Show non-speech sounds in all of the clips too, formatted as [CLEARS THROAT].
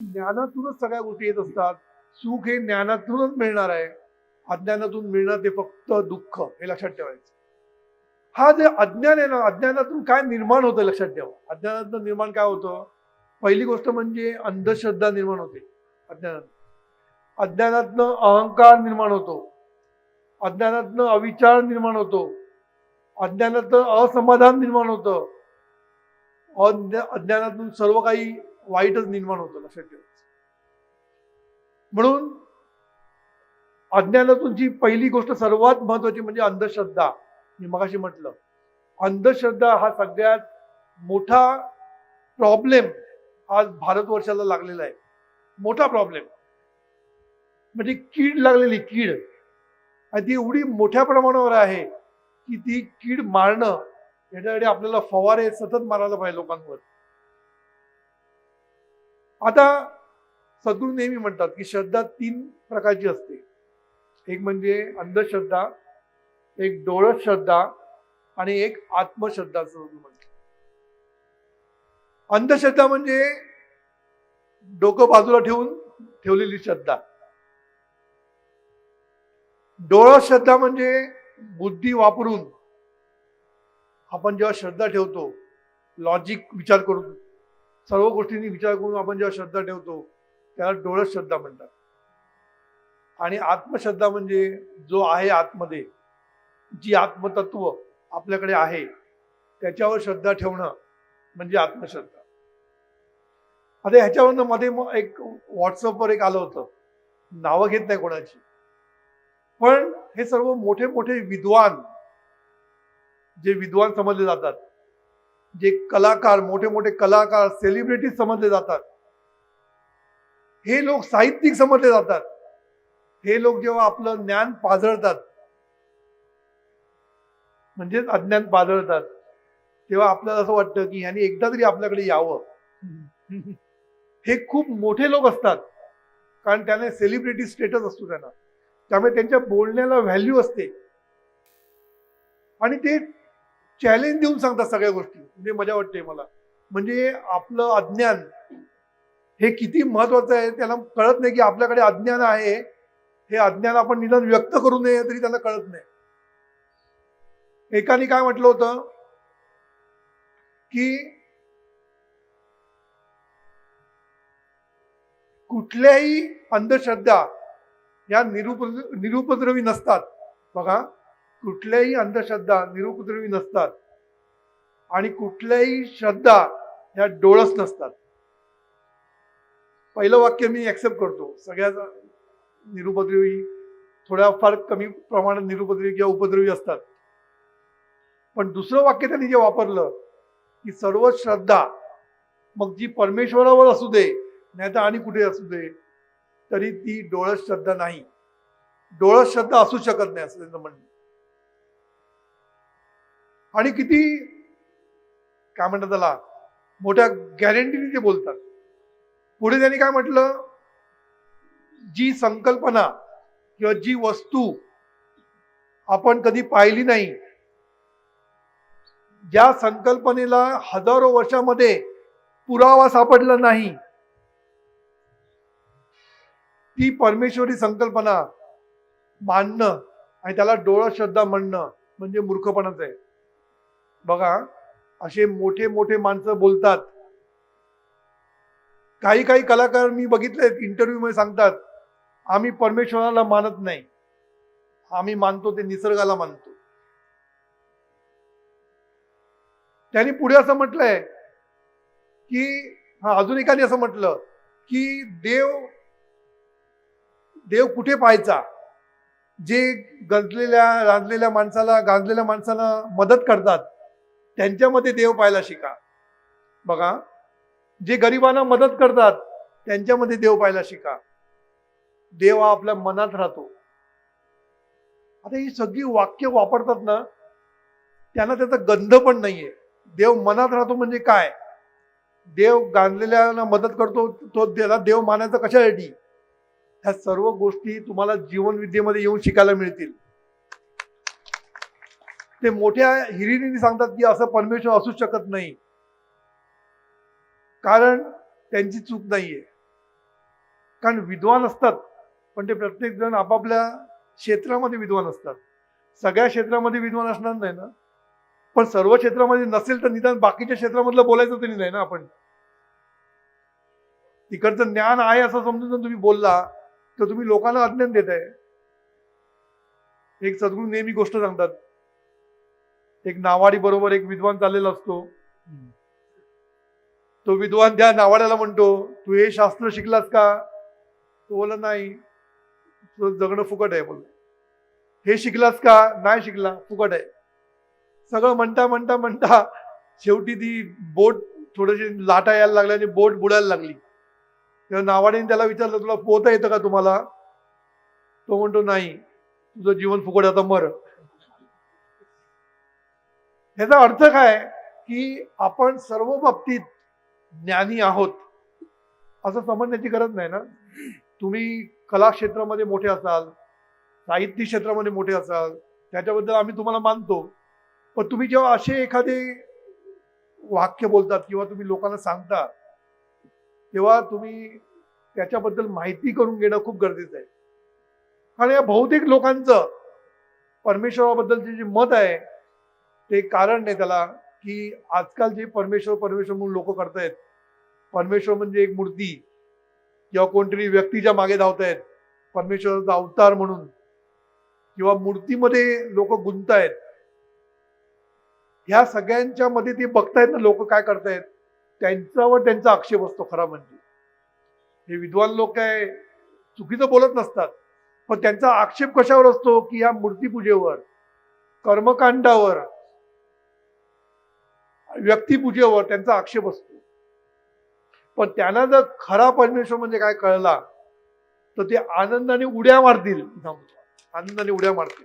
ज्ञानातूनच सगळ्या गोष्टी येत असतात. सुख हे ज्ञानातूनच मिळणार आहे. अज्ञानातून मिळणार ते फक्त दुःख हे लक्षात ठेवायचं. हा जे अज्ञान आहे ना अज्ञानातून काय निर्माण होतं लक्षात ठेवा. अज्ञानातून निर्माण काय होतं? पहिली गोष्ट म्हणजे अंधश्रद्धा निर्माण होते. अज्ञानात अज्ञानातनं अहंकार निर्माण होतो. अज्ञानातनं अविचार निर्माण होतो. अज्ञानातनं असमाधान निर्माण होतं. अज्ञानातून सर्व काही वाईटच निर्माण होतं लक्षात ठेवायचं म्हणून अज्ञानातून जी पहिली गोष्ट सर्वात महत्वाची म्हणजे अंधश्रद्धा. मी मगाशी म्हटलं अंधश्रद्धा हा सगळ्यात मोठा प्रॉब्लेम आज भारतवर्षाला लागलेला आहे. मोठा प्रॉब्लेम म्हणजे कीड लागलेली कीड. आणि ती एवढी मोठ्या प्रमाणावर आहे की ती कीड मारणं याच्यासाठी आपल्याला फवारे सतत मारायला पाहिजे लोकांवर. आता सद्गुरू नेहमी म्हणतात की श्रद्धा तीन प्रकारची असते. एक म्हणजे अंधश्रद्धा एक डोळस श्रद्धा आणि एक आत्मश्रद्धा सद्गुरू म्हणतात. अंधश्रद्धा म्हणजे डोकं बाजूला ठेवून ठेवलेली श्रद्धा. डोळा श्रद्धा म्हणजे बुद्धी वापरून आपण जेव्हा श्रद्धा ठेवतो लॉजिक विचार करून सर्व गोष्टींनी विचार करून आपण जेव्हा श्रद्धा ठेवतो त्याला डोळस श्रद्धा म्हणतात. आणि आत्मश्रद्धा म्हणजे जो आहे आतमध्ये जी आत्मतत्व आपल्याकडे आहे त्याच्यावर श्रद्धा ठेवणं म्हणजे आत्मश्रद्धा. आता ह्याच्यावरनं मध्ये मग एक व्हॉट्सअपवर एक आलं होतं. नावं घेत नाही कोणाची. पण हे सर्व मोठे मोठे विद्वान जे विद्वान समजले जातात जे कलाकार मोठे मोठे कलाकार सेलिब्रिटीज समजले जातात. हे लोक साहित्यिक समजले जातात. हे लोक जेव्हा आपलं ज्ञान पाजळतात म्हणजेच अज्ञान पाजळतात तेव्हा आपल्याला असं वाटतं की ह्यांनी एकदा तरी आपल्याकडे यावं. हे खूप मोठे लोक असतात कारण त्याने सेलिब्रिटी स्टेटस असतो त्यांना. त्यामुळे त्यांच्या बोलण्याला व्हॅल्यू असते. आणि ते चॅलेंज देऊन सांगतात सगळ्या गोष्टी. म्हणजे मजा वाटते मला. म्हणजे आपलं अज्ञान हे किती महत्वाचं आहे त्याला कळत नाही की आपल्याकडे अज्ञान आहे. हे अज्ञान आपण निदान व्यक्त करू नये तरी त्याला कळत नाही. एकाने काय म्हटलं होतं? की कुठल्याही अंधश्रद्धा या निरुप निरुपद्रवी नसतात. बघा कुठल्याही अंधश्रद्धा निरुपद्रवी नसतात. आणि कुठल्याही श्रद्धा ह्या डोळस नसतात. पहिलं वाक्य मी ऍक्सेप्ट करतो. सगळ्याच निरुपद्रवी थोड्या फार कमी प्रमाणात निरुपद्रवी किंवा उपद्रवी असतात. पण दुसरं वाक्य त्यांनी जे वापरलं की सर्व श्रद्धा मग जी परमेश्वरावर असू दे नाही तर आणि कुठे असू दे तरी ती डोळस श्रद्धा नाही. डोळस श्रद्धा असू शकत नाही असं त्यांचं म्हणणं. आणि किती काय म्हणतात त्याला? मोठ्या गॅरंटीने ते बोलतात. पुढे त्यांनी काय म्हटलं? जी संकल्पना किंवा जी वस्तू आपण कधी पाहिली नाही ज्या संकल्पनेला हजारो वर्षामध्ये पुरावा सापडला नाही ती परमेश्वरी संकल्पना मानणं आणि त्याला डोळा श्रद्धा म्हणणं म्हणजे मूर्खपणाच आहे. बघा असे मोठे मोठे माणसं बोलतात. काही काही कलाकार मी बघितले इंटरव्ह्यू मध्ये सांगतात आम्ही परमेश्वराला मानत नाही. आम्ही मानतो ते निसर्गाला मानतो. त्यांनी पुढे असं म्हटलंय की हा अजून एकाने असं म्हटलं की देव देव कुठे पाहायचा? जे गंजलेल्या रांजलेल्या माणसाला गांजलेल्या माणसाला मदत करतात त्यांच्यामध्ये देव पाहायला शिका. बघा जे गरिबांना मदत करतात त्यांच्यामध्ये देव पाहायला शिका. देव हा आपल्या मनात राहतो. आता ही सगळी वाक्य वापरतात ना त्यांना त्याचा गंध पण नाहीये. देव मनात राहतो म्हणजे काय? देव गांजलेल्याला मदत करतो तो त्याला देव मानायचा कशासाठी? ह्या सर्व गोष्टी तुम्हाला जीवनविद्येमध्ये येऊन शिकायला मिळतील. ते मोठ्या हिरिरीने सांगतात की असं परमेश्वर असू शकत नाही. कारण त्यांची चूक नाहीये. कारण विद्वान असतात पण ते प्रत्येक जण आपापल्या क्षेत्रामध्ये विद्वान असतात. सगळ्या क्षेत्रामध्ये विद्वान असणार नाही ना? पण सर्व क्षेत्रामध्ये नसेल तर निदान बाकीच्या क्षेत्रामधलं बोलायचं तरी नाही ना आपण? तिकडचं ज्ञान आहे असं समजून जर तुम्ही बोलला तर तुम्ही लोकांना अज्ञान देत आहे एक सद्गुरू नेहमी गोष्ट सांगतात एक नावाडी बरोबर एक विद्वान चाललेला असतो. तो विद्वान त्या नावाड्याला म्हणतो तू हे शास्त्र शिकलास का? तो बोला नाही तुझं जगणं फुकट आहे बोल हे शिकलास का? नाही शिकला फुकट आहे. सगळं म्हणता म्हणता म्हणता शेवटी ती बोट थोडीशी लाटा यायला लागल्या आणि बोट बुडायला लागली. तेव्हा नावाडीने त्याला विचारलं तुला पोहता येतं का तुम्हाला? तो म्हणतो नाही तुझं जीवन फुकट आता मर. ह्याचा अर्थ काय की आपण सर्व बाबतीत ज्ञानी आहोत? असं समजण्याची गरज नाही ना? तुम्ही कला क्षेत्रामध्ये मोठे असाल साहित्य क्षेत्रामध्ये मोठे असाल त्याच्याबद्दल आम्ही तुम्हाला मानतो. पण तुम्ही जेव्हा असे एखादे वाक्य बोलतात किंवा तुम्ही लोकांना सांगता तेव्हा तुम्ही त्याच्याबद्दल माहिती करून घेणं खूप गरजेचं आहे. कारण या बहुतेक लोकांचं परमेश्वराबद्दलचे जे मत आहे ते कारण नाही त्याला की आजकाल जे परमेश्वर परमेश्वर म्हणून लोक करतायत परमेश्वर म्हणजे एक मूर्ती किंवा कोणतरी व्यक्तीच्या मागे धावतायत परमेश्वराचा अवतार म्हणून किंवा मूर्तीमध्ये लोक गुंतायत ह्या सगळ्यांच्या मध्ये ते बघतायत ना लोक काय करतायत त्यांच्यावर त्यांचा आक्षेप असतो खरा म्हणजे. हे विद्वान लोक काय चुकीचं बोलत नसतात पण त्यांचा आक्षेप कशावर असतो की या मूर्तीपूजेवर कर्मकांडावर व्यक्तिपूजेवर त्यांचा आक्षेप असतो. पण त्यांना जर खरा परमेश्वर म्हणजे काय कळला तर ते आनंदाने उड्या मारतील. आनंदाने उड्या मारतील.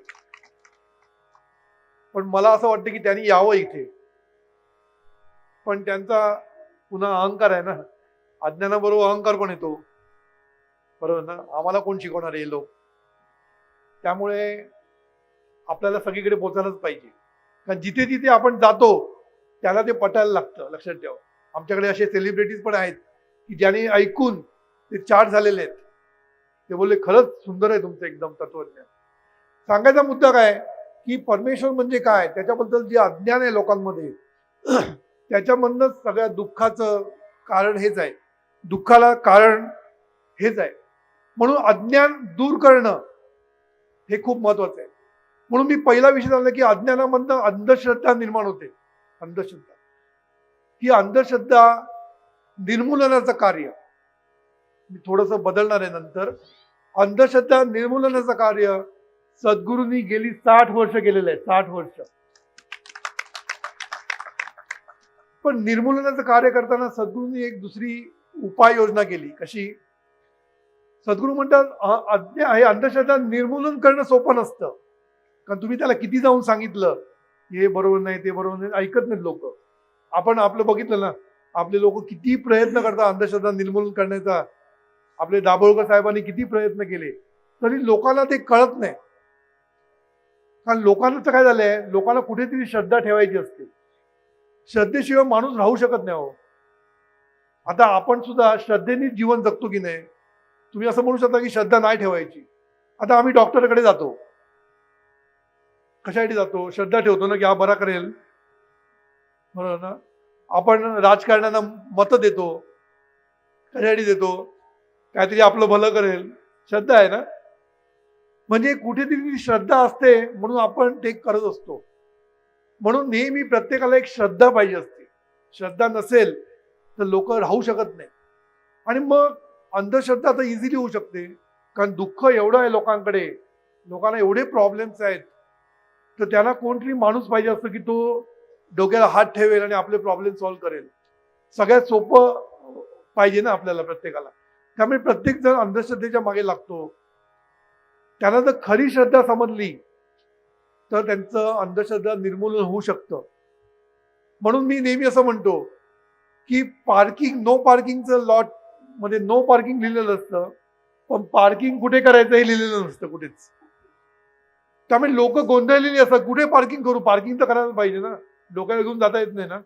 पण मला असं वाटतं की त्यांनी यावं इथे. पण त्यांचा पुन्हा अहंकार आहे ना. अज्ञानाबरोबर अहंकार पण येतो? बरोबर ना? आम्हाला कोण शिकवणार हे लोक? त्यामुळे आपल्याला सगळीकडे पोचायलाच पाहिजे. कारण जिथे जिथे आपण जातो त्याला ते पटायला लागतं लक्षात ठेवा. आमच्याकडे असे सेलिब्रिटीज पण आहेत की ज्यांनी ऐकून ते चार्ज झालेले आहेत. ते बोलले खरंच सुंदर आहे तुमचं एकदम तत्वज्ञान. सांगायचा मुद्दा काय की परमेश्वर म्हणजे काय? त्याच्याबद्दल जे अज्ञान आहे लोकांमध्ये [CLEARS THROAT] त्याच्यामधनंच सगळ्या दुःखाचं कारण हेच आहे. दुःखाला कारण हेच आहे. म्हणून अज्ञान दूर करणं हे खूप महत्वाचं आहे. म्हणून मी पहिला विषय झाला की अज्ञानामधनं अंधश्रद्धा निर्माण होते. अंधश्रद्धा. ही अंधश्रद्धा निर्मूलनाचं कार्य. मी थोडस बदलणार आहे नंतर. अंधश्रद्धा निर्मूलनाचं कार्य सद्गुरूंनी गेली साठ वर्ष केलेलं आहे साठ वर्ष. पण निर्मूलनाचं कार्य करताना सद्गुरूंनी एक दुसरी उपाययोजना केली. कशी? सद्गुरू म्हणतात अज्ञा हे अंधश्रद्धा निर्मूलन करणं सोपं नसतं. कारण तुम्ही त्याला किती जाऊन सांगितलं? हे बरोबर नाही ते बरोबर नाही ऐकत नाहीत लोक. आपण आपलं बघितलं ना आपले लोक किती प्रयत्न करतात अंधश्रद्धा निर्मूलन करण्याचा. आपले दाभोळकर साहेबांनी किती प्रयत्न केले. तरी लोकांना ते कळत नाही. कारण लोकांना तर काय झालंय लोकांना कुठेतरी श्रद्धा ठेवायची असते. श्रद्धेशिवाय माणूस राहू शकत नाही हो आता आपण सुद्धा श्रद्धेने जीवन जगतो की नाही? तुम्ही असं म्हणू शकता की श्रद्धा नाही ठेवायची. आता आम्ही डॉक्टरकडे जातो. कशासाठी जातो? श्रद्धा ठेवतो ना की हा बरा करेल. बरोबर ना? आपण राजकारण्यांना मतं देतो. कशासाठी देतो? काहीतरी आपलं भलं करेल. श्रद्धा आहे ना? म्हणजे कुठेतरी श्रद्धा असते म्हणून आपण ते करत असतो. म्हणून नेहमी प्रत्येकाला एक श्रद्धा पाहिजे असते. श्रद्धा नसेल तर लोक राहू शकत नाही. आणि मग अंधश्रद्धा तर इझिली होऊ शकते. कारण दुःख एवढं आहे लोकांकडे. लोकांना एवढे प्रॉब्लेम्स आहेत. तर त्याला कोणतरी माणूस पाहिजे असतो की तो डोक्याला हात ठेवेल आणि आपले प्रॉब्लेम सॉल्व्ह करेल. सगळ्यात सोपं पाहिजे ना आपल्याला प्रत्येकाला. त्यामुळे प्रत्येक जण अंधश्रद्धेच्या मागे लागतो. त्यांना जर खरी श्रद्धा समजली तर त्यांचं अंधश्रद्धा निर्मूलन होऊ शकतं. म्हणून मी नेहमी असं म्हणतो की पार्किंग नो पार्किंगचं लॉटमध्ये नो पार्किंग लिहिलेलं असतं पण पार्किंग कुठे करायचं हे लिहिलेलं नसतं कुठेच. त्यामुळे लोक गोंधळलेली असतात कुठे पार्किंग करू? पार्किंग तर करायला पाहिजे ना. डोक्याला घेऊन जाता येत नाही ना.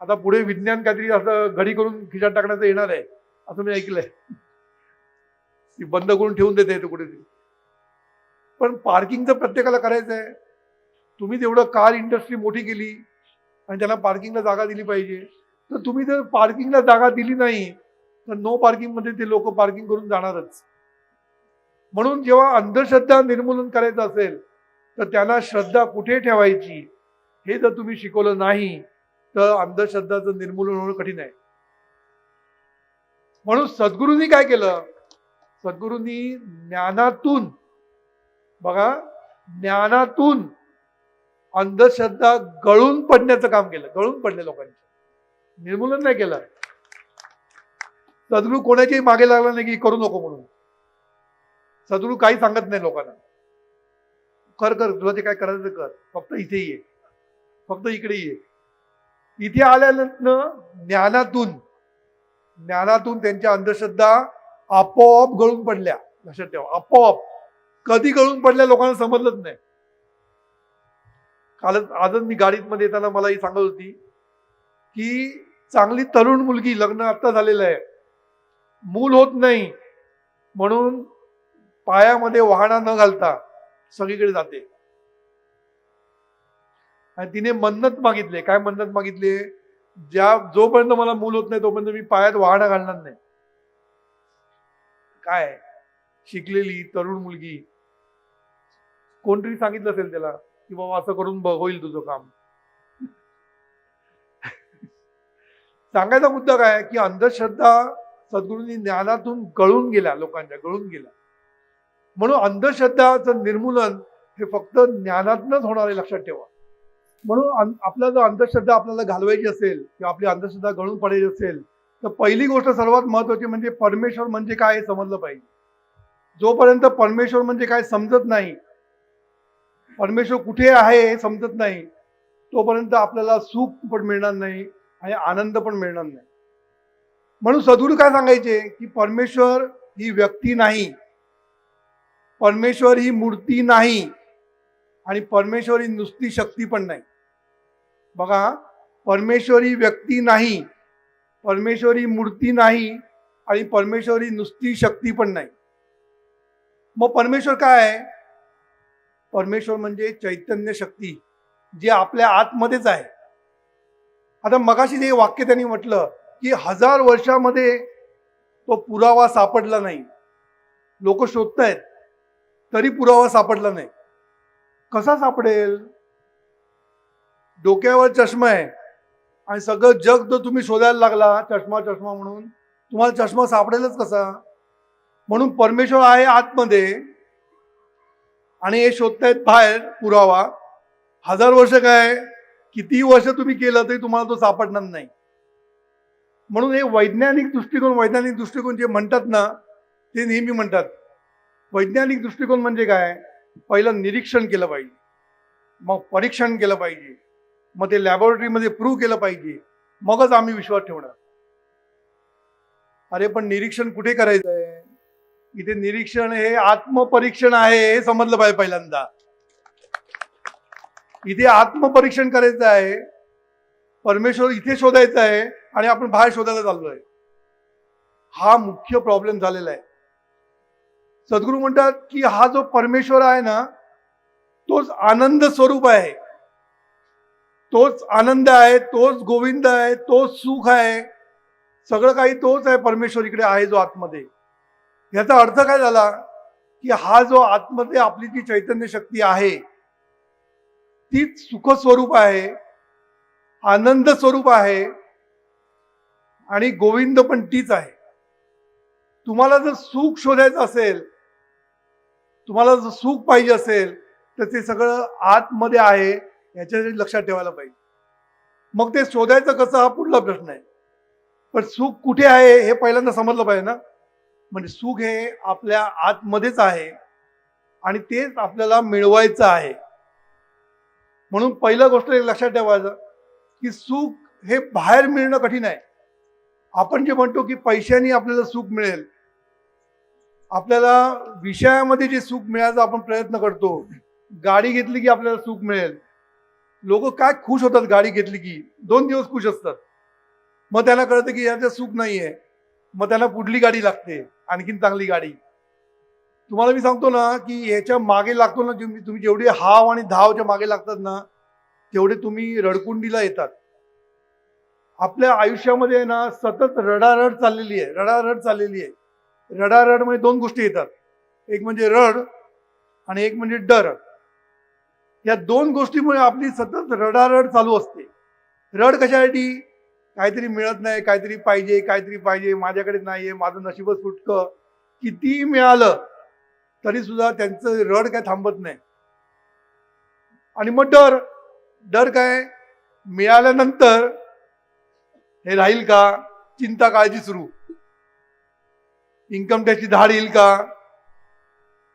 आता पुढे विज्ञान काहीतरी असं घडी करून खिशात टाकण्याचं येणार आहे. असं मी ऐकलंय. ती बंद करून ठेवून देते येते कुठेतरी. पण पार्किंग तर प्रत्येकाला करायचं आहे. तुम्ही तेवढं कार इंडस्ट्री मोठी केली आणि त्याला पार्किंगला जागा दिली पाहिजे. तर तुम्ही जर पार्किंगला जागा दिली नाही तर नो पार्किंगमध्ये ते लोक पार्किंग करून जाणारच. म्हणून जेव्हा अंधश्रद्धा निर्मूलन करायचं असेल तर त्यांना श्रद्धा कुठे ठेवायची? हे जर तुम्ही शिकवलं नाही तर अंधश्रद्धाचं निर्मूलन होणं कठीण आहे. म्हणून सद्गुरूंनी काय केलं? सद्गुरूंनी ज्ञानातून बघा ज्ञानातून अंधश्रद्धा गळून पडण्याचं काम केलं. गळून पडले लोकांचे. निर्मूलन नाही केलं. सद्गुरू कोणाच्याही मागे लागला नाही की करू नको म्हणून. सद्गुरू काही सांगत नाही लोकांना. कर कर तुला ते काय करायचं कर. फक्त इथे ये. फक्त इकडे ये. इथे आल्यानंतर ज्ञानातून ज्ञानातून त्यांच्या अंधश्रद्धा आपोआप गळून पडल्या. लक्षात ठेवा आपोआप. कधी गळून पडल्या लोकांना समजलंच नाही. कालच आजच मी गाडीत मध्ये येताना मला ही सांगत होती की चांगली तरुण मुलगी लग्न आत्ता झालेलं आहे. मूल होत नाही. म्हणून पायामध्ये वाहना न घालता सगळीकडे जाते. आणि तिने मन्नत मागितले. काय मन्नत मागितले? ज्या जोपर्यंत मला मूल होत नाही तोपर्यंत मी पायात वाहना घालणार नाही. काय? शिकलेली तरुण मुलगी. कोणतरी सांगितलं असेल त्याला की बाबा असं करून बघ होईल तुझं काम. सांगायचा मुद्दा काय? की अंधश्रद्धा सद्गुरूंनी ज्ञानातून गळून गेल्या लोकांच्या गळून गेल्या. म्हणून अंधश्रद्धाचं निर्मूलन हे फक्त ज्ञानातनच होणार आहे लक्षात ठेवा. म्हणून अं- आपला जर अंधश्रद्धा आपल्याला घालवायची असेल किंवा आपली अंधश्रद्धा गळून पडायची असेल तर पहिली गोष्ट सर्वात महत्वाची म्हणजे परमेश्वर म्हणजे काय हे समजलं पाहिजे. जोपर्यंत परमेश्वर म्हणजे काय समजत नाही परमेश्वर कुठे आहे हे समजत नाही तोपर्यंत आपल्याला सुख पण मिळणार नाही आणि आनंद पण मिळणार नाही. म्हणून सदूर काय सांगायचे की परमेश्वर ही व्यक्ती नाही. परमेश्वर ही मूर्ती नाही आणि परमेश्वर ही नुसती शक्ती पण नाही. बघा परमेश्वर ही व्यक्ती नाही परमेश्वर ही मूर्ती नाही आणि परमेश्वर ही नुसती शक्ती पण नाही. मग परमेश्वर काय आहे? परमेश्वर म्हणजे चैतन्य शक्ती जे आपल्या आतमध्येच आहे. आता मगाशी जे वाक्य त्यांनी म्हटलं की हजार वर्षामध्ये तो पुरावा सापडला नाही. लोक शोधतायत. तरी पुरावा सापडला नाही. कसा सापडेल? डोक्यावर चष्मा आहे. आणि सगळं जग जर तुम्ही शोधायला लागला चष्मा चष्मा म्हणून. तुम्हाला चष्मा सापडेलच कसा? म्हणून परमेश्वर आहे आतमध्ये. आणि हे शोधतायत बाहेर पुरावा. हजार वर्ष काय? किती वर्ष तुम्ही केलं तरी तुम्हाला तो सापडणार नाही. म्हणून हे वैज्ञानिक दृष्टिकोन वैज्ञानिक दृष्टिकोन जे म्हणतात ना ते नेहमी म्हणतात वैज्ञानिक दृष्टिकोन म्हणजे काय? पहिलं निरीक्षण केलं पाहिजे. मग परीक्षण केलं पाहिजे. मग ते लॅबोरेटरीमध्ये प्रूव्ह केलं पाहिजे. मगच आम्ही विश्वास ठेवणार. अरे पण निरीक्षण कुठे करायचं आहे? इथे निरीक्षण हे आत्मपरीक्षण आहे हे समजलं पाहिजे पहिल्यांदा. इथे आत्मपरीक्षण करायचं आहे. परमेश्वर इथे शोधायचं आहे आणि आपण बाहेर शोधायला चाललोय. हा मुख्य प्रॉब्लेम झालेला आहे. सद्गुरू म्हणतात की हा जो परमेश्वर आहे ना तोच आनंद स्वरूप आहे. तोच आनंद आहे तोच गोविंद आहे तोच सुख आहे. सगळं काही तोच आहे परमेश्वर इकडे आहे जो आतमध्ये. याचा अर्थ काय झाला? की हा जो आतमध्ये आपली जी चैतन्य शक्ती आहे तीच सुख स्वरूप आहे आनंद स्वरूप आहे आणि गोविंद पण तीच आहे. तुम्हाला जर सुख शोधायचं असेल तुम्हाला जर सुख पाहिजे असेल तर ते सगळं आतमध्ये आहे याच्यासाठी लक्षात ठेवायला पाहिजे. मग ते शोधायचं कसं हा पुढला प्रश्न आहे. पण सुख कुठे आहे हे पहिल्यांदा समजलं पाहिजे ना. म्हणजे सुख हे आपल्या आतमध्येच आहे आणि तेच आपल्याला मिळवायचं आहे. म्हणून पहिलं गोष्ट एक लक्षात ठेवायचं की सुख हे बाहेर मिळणं कठीण आहे. आपण जे म्हणतो की पैशाने आपल्याला सुख मिळेल आपल्याला विषयामध्ये जे सुख मिळायचा आपण प्रयत्न करतो गाडी घेतली की आपल्याला सुख मिळेल. लोक काय खुश होतात गाडी घेतली की? दोन दिवस खुश असतात. मग त्याला कळतं की याचं सुख नाहीये. मग त्याला पुढली गाडी लागते? आणखीन चांगली गाडी. तुम्हाला मी सांगतो ना की याच्या मागे लागतो ना तुम्ही तुम्ही जेवढे हाव आणि धावच्या मागे लागतात ना तेवढे तुम्ही रडकुंडीला येतात. आपल्या आयुष्यामध्ये आहे ना सतत रडारड चाललेली आहे रडारड चाललेली आहे. रडारड म्हणजे दोन गोष्टी येतात. एक म्हणजे रड आणि एक म्हणजे डर. या दोन गोष्टीमुळे आपली सतत रडारड चालू असते. रड कशासाठी? काहीतरी मिळत नाही काहीतरी पाहिजे काहीतरी पाहिजे माझ्याकडे नाहीये माझं नशीबच सुटकं कितीही मिळालं तरी सुद्धा त्यांचं रड काय थांबत नाही. आणि मग डर. डर काय? मिळाल्यानंतर हे राहील का? चिंता काळजी सुरू. इन्कम टॅक्सची धाड येईल का?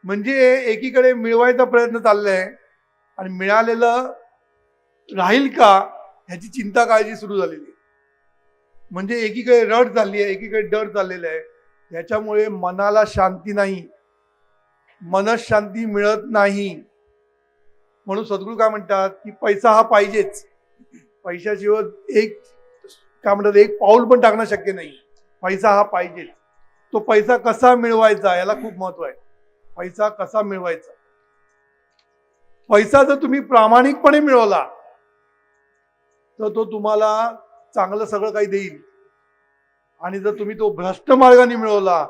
म्हणजे एकीकडे मिळवायचा प्रयत्न चाललाय आणि मिळालेलं राहील का ह्याची चिंता काळजी सुरू झालेली आहे. म्हणजे एकीकडे रड चालली आहे एकीकडे डर चाललेला आहे. ह्याच्यामुळे मनाला शांती नाही. मनशांती मिळत नाही. म्हणून सद्गुरू काय म्हणतात की पैसा हा पाहिजेच. पैशाशिवाय एक काय म्हणतात एक पाऊल पण टाकणं शक्य नाही. पैसा हा पाहिजेच. तो पैसा कसा मिळवायचा याला खूप महत्त्व आहे. पैसा कसा मिळवायचा? पैसा जर तुम्ही प्रामाणिकपणे मिळवला तर तो तुम्हाला चांगलं सगळं काही देईल. आणि जर तुम्ही तो भ्रष्ट मार्गाने मिळवला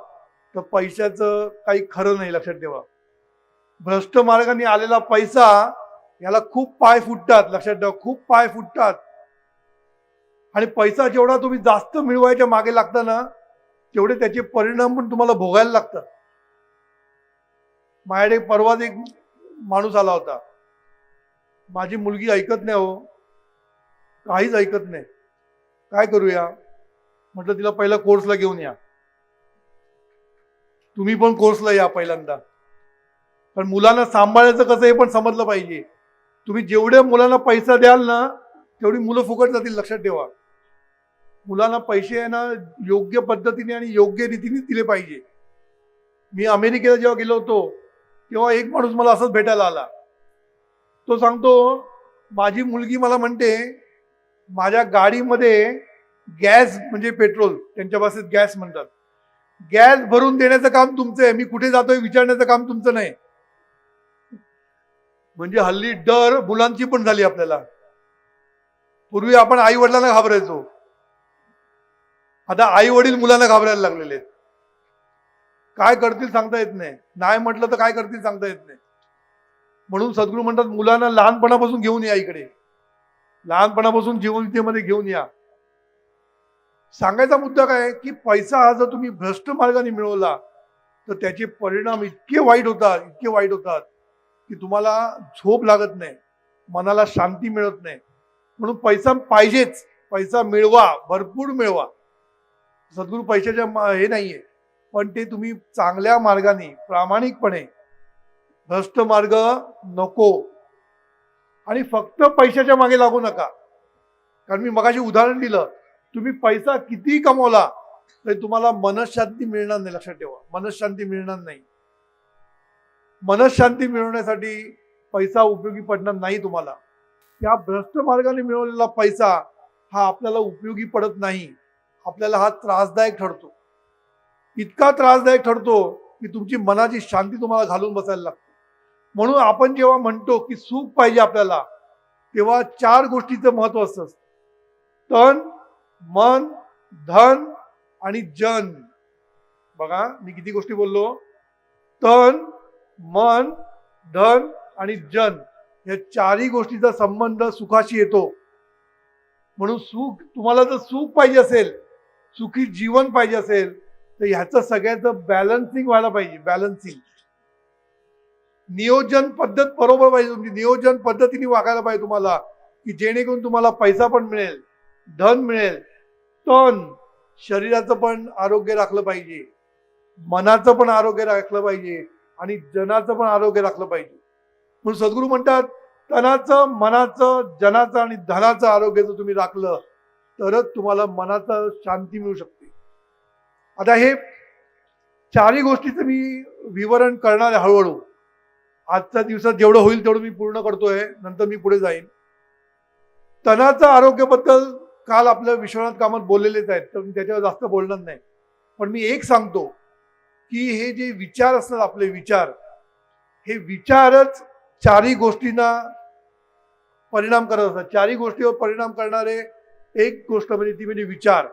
तर पैशाचं काही खरं नाही लक्षात ठेवा. भ्रष्ट मार्गाने आलेला पैसा याला खूप पाय फुटतात लक्षात ठेवा खूप पाय फुटतात. आणि पैसा जेवढा तुम्ही जास्त मिळवायच्या मागे लागता ना तेवढे त्याचे परिणाम पण तुम्हाला भोगायला लागतात. माझ्याकडे परवाच एक माणूस आला होता. माझी मुलगी ऐकत नाही हो. काहीच ऐकत नाही. काय करूया? म्हटलं तिला पहिला कोर्सला घेऊन या. तुम्ही पण कोर्सला या पहिल्यांदा. पण मुलांना सांभाळायचं कसं हे पण समजलं पाहिजे. तुम्ही जेवढ्या मुलांना पैसा द्याल ना तेवढी मुलं फुकट जातील लक्षात ठेवा. मुलांना पैसे आहे ना योग्य पद्धतीने आणि योग्य रीतीने दिले पाहिजे. मी अमेरिकेला जेव्हा गेलो होतो तेव्हा एक माणूस मला असंच भेटायला आला. तो सांगतो माझी मुलगी मला म्हणते माझ्या गाडीमध्ये गॅस म्हणजे पेट्रोल त्यांच्या भाषेत गॅस म्हणतात. गॅस भरून देण्याचं काम तुमचं आहे मी कुठे जातोय विचारण्याचं काम तुमचं नाही. म्हणजे हल्ली डर मुलांची पण झाली आपल्याला. पूर्वी आपण आई वडिलांना घाबरायचो. आता आई वडील मुलांना घाबरायला लागलेले आहेत. काय करतील सांगता येत नाही. नाही म्हटलं तर काय करतील सांगता येत नाही. म्हणून सद्गुरू म्हणतात मुलांना लहानपणापासून घेऊन या इकडे. लहानपणापासून जीवनतेमध्ये घेऊन या. सांगायचा मुद्दा काय की पैसा हा जर तुम्ही भ्रष्ट मार्गाने मिळवला तर त्याचे परिणाम इतके वाईट होतात इतके वाईट होतात की तुम्हाला झोप लागत नाही. मनाला शांती मिळत नाही. म्हणून पैसा पाहिजेच. पैसा मिळवा भरपूर मिळवा. सद्गुरू पैशाच्या हे हे नाहीये. पण ते तुम्ही चांगल्या मार्गाने प्रामाणिकपणे भ्रष्ट मार्ग नको. आणि फक्त पैशाच्या मागे लागू नका. कारण मी मगाशी उदाहरण दिलं. तुम्ही पैसा किती कमवला तरी तुम्हाला मनशांती मिळणार नाही लक्षात ठेवा. मनशांती मिळणार नाही. मनशांती मिळवण्यासाठी पैसा उपयोगी पडणार नाही तुम्हाला. या भ्रष्ट मार्गाने मिळवलेला पैसा हा आपल्याला उपयोगी पडत नाही. आपल्याला हा त्रासदायक ठरतो. इतका त्रासदायक ठरतो की तुमची मनाची शांती तुम्हाला घालून बसायला लागते. म्हणून आपण जेव्हा म्हणतो की सुख पाहिजे आपल्याला तेव्हा चार गोष्टीचं महत्त्व असतं. तन मन धन आणि जन. बघा मी किती गोष्टी बोललो. तन मन धन आणि जन या चारही गोष्टीचा संबंध सुखाशी येतो. म्हणून सुख तुम्हाला जर सुख पाहिजे असेल सुखी जीवन पाहिजे असेल तर ह्याचं सगळ्याचं बॅलन्सिंग व्हायला पाहिजे बॅलन्सिंग नियोजन पद्धत बरोबर पाहिजे तुमची नियोजन पद्धतीने वागायला पाहिजे तुम्हाला की जेणेकरून तुम्हाला पैसा पण मिळेल धन मिळेल तन शरीराचं पण आरोग्य राखलं पाहिजे मनाचं पण आरोग्य राखलं पाहिजे आणि जनाचं पण आरोग्य राखलं पाहिजे. म्हणून सद्गुरू म्हणतात तनाचं मनाचं जनाचं आणि धनाचं आरोग्य जर तुम्ही राखलं तरच तुम्हाला मनाचं शांती मिळू शकते. आता हे चारही गोष्टीचं मी विवरण करणार आहे हळूहळू. आजच्या दिवसात जेवढं होईल तेवढं मी पूर्ण करतोय नंतर मी पुढे जाईन. तणाचं आरोग्याबद्दल काल आपल्या विश्वनाथ कामत बोललेलेच आहेत तर मी त्याच्यावर जास्त बोलणार नाही. पण मी एक सांगतो की हे जे विचार असतात आपले विचार हे विचारच चारही गोष्टींना परिणाम करत असतात. चारही गोष्टीवर परिणाम करणारे एक गोष्ट म्हणजे ती म्हणजे विचार.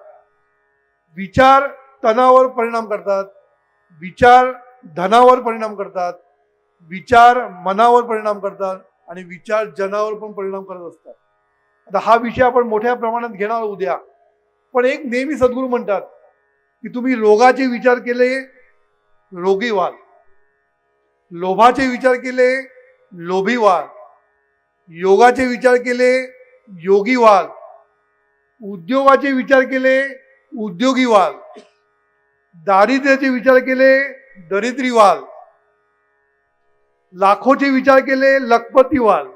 विचार तणावर परिणाम करतात. विचार धनावर परिणाम करतात. विचार मनावर परिणाम करतात आणि विचार जनावर पण परिणाम करत असतात. आता हा विषय आपण मोठ्या प्रमाणात घेणार उद्या. पण एक नेहमी सद्गुरू म्हणतात की तुम्ही रोगाचे विचार केले रोगी व्हाल. लोभाचे विचार केले लोभी व्हाल. योगाचे विचार केले योगी व्हाल. उद्योगाचे विचार केले उद्योगी व्हाल. दारिद्र्याचे विचार केले दरिद्री व्हाल. लाखोचे विचार केले लखपती व्हाल.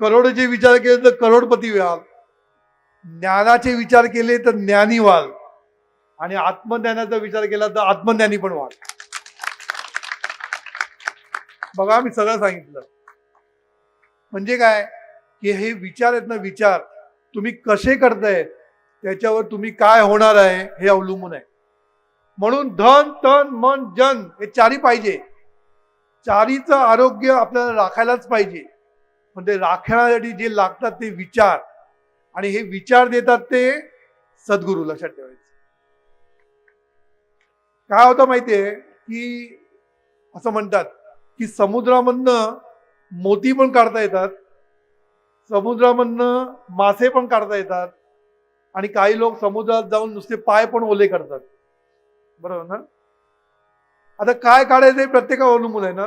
करोडोचे विचार केले तर करोडपती व्हाल. ज्ञानाचे विचार केले तर ज्ञानी व्हाल. आणि आत्मज्ञानाचा विचार केला तर आत्मज्ञानी पण व्हाल. बघा मी सगळं सांगितलं. म्हणजे काय? की हे विचार आहेत ना विचार. तुम्ही कसे करताय? त्याच्यावर तुम्ही काय होणार आहे? हे अवलंबून आहे. म्हणून धन तन मन जन हे चारी पाहिजे. चारीचं आरोग्य आपल्याला राखायलाच पाहिजे. पण ते राखण्यासाठी जे लागतात ते विचार. आणि हे विचार देतात ते सद्गुरू लक्षात ठेवायचे. काय होतं माहितीये? की असं म्हणतात की समुद्रामधनं मोती पण काढता येतात. समुद्रामधनं मासे पण काढता येतात. आणि काही लोक समुद्रात जाऊन नुसते पाय पण ओले करतात. बरोबर ना? आता काय काढायचं हे प्रत्येकावर अवलंबून आहे ना?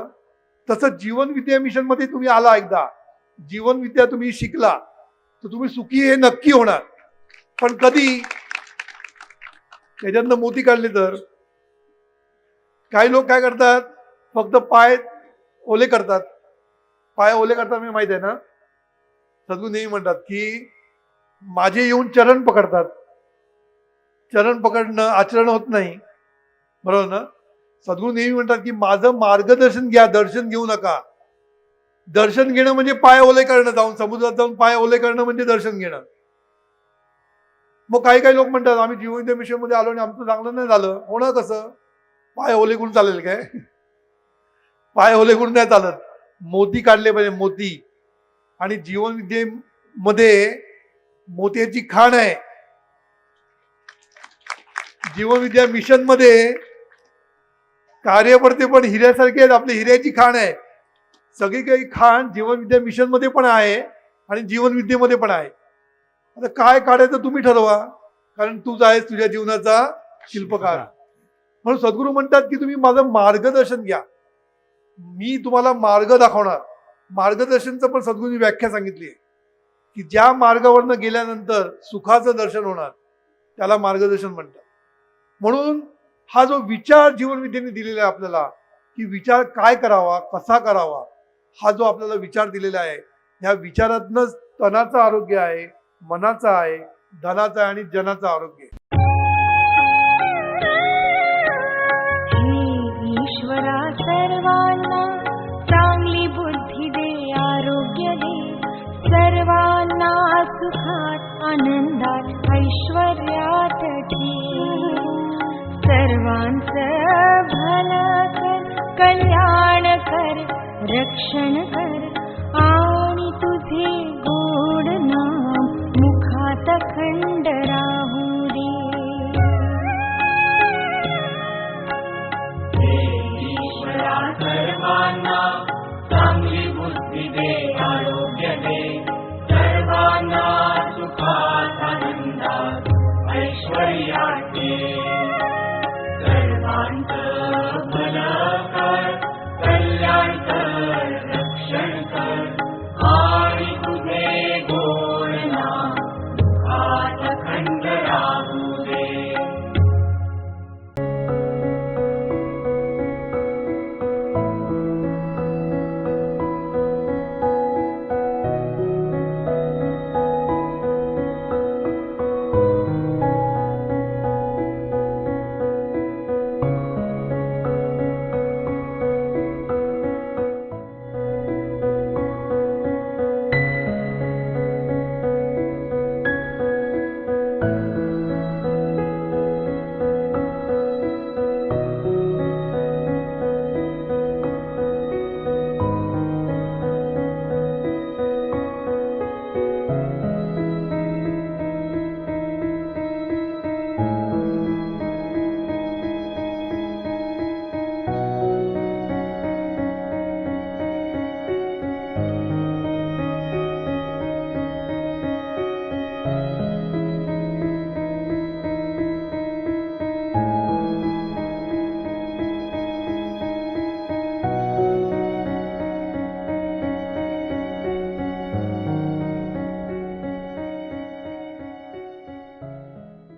तसं जीवन विद्या मिशनमध्ये तुम्ही आला एकदा. जीवन विद्या तुम्ही शिकला तर तुम्ही सुखी हे नक्की होणार. पण कधी? त्याच्यातनं मोती काढले तर? काही लोक काय करतात? फक्त पाय ओले करतात. पाय ओले करतात मी माहीत आहे ना? सद्गुरू नेहमी म्हणतात की माझे येऊन चरण पकडतात. चरण पकडणं आचरण होत नाही. बरोबर ना? सद्गुरू नेहमी म्हणतात की माझं मार्गदर्शन घ्या दर्शन घेऊ नका. दर्शन घेणं म्हणजे पाय ओले करणं जाऊन समुद्रात जाऊन पाय ओले करणं म्हणजे दर्शन घेणं. मग काही काही लोक म्हणतात आम्ही जीवन मिशनमध्ये आलो आणि आमचं चांगलं नाही झालं. होणं कसं? पाय ओले गुण चालेल काय? [LAUGHS] पाय ओले गुण नाही चालत. मोती काढले पाहिजे मोती. आणि जीवनविद्येमध्ये मोत्याची खाण आहे. जीवन विद्या मिशनमध्ये कार्यकर्ते पण हिऱ्यासारखे आहेत आपली हिऱ्याची खाण आहे. सगळी काही खाण जीवन विद्या मिशनमध्ये पण आहे आणि जीवन विद्येमध्ये पण आहे. आता काय काढायचं तुम्ही ठरवा कारण तूच आहेस तुझ्या जीवनाचा शिल्पकार. म्हणून सद्गुरू म्हणतात की तुम्ही माझं मार्गदर्शन घ्या. मी तुम्हाला मार्ग दाखवणार. मार्गदर्शनचं पण सद्गुरूंनी व्याख्या सांगितली आहे की ज्या मार्गावरनं गेल्यानंतर सुखाचं दर्शन होणार त्याला मार्गदर्शन म्हणतात. म्हणून हा जो विचार जीवनविद्येने दिलेला आहे आपल्याला की विचार काय करावा कसा करावा हा जो आपल्याला विचार दिलेला आहे ह्या विचारातनंच तनाचं आरोग्य आहे मनाचं आहे धनाचं आहे आणि जनाचं आरोग्य आहे. आनंदात ऐश्वर्यात भलं कर कल्याण कर रक्षण आणि तुझे गोड नाम मुखात खंड सर्वांना चांगली बुद्धी दे आरोग्य दे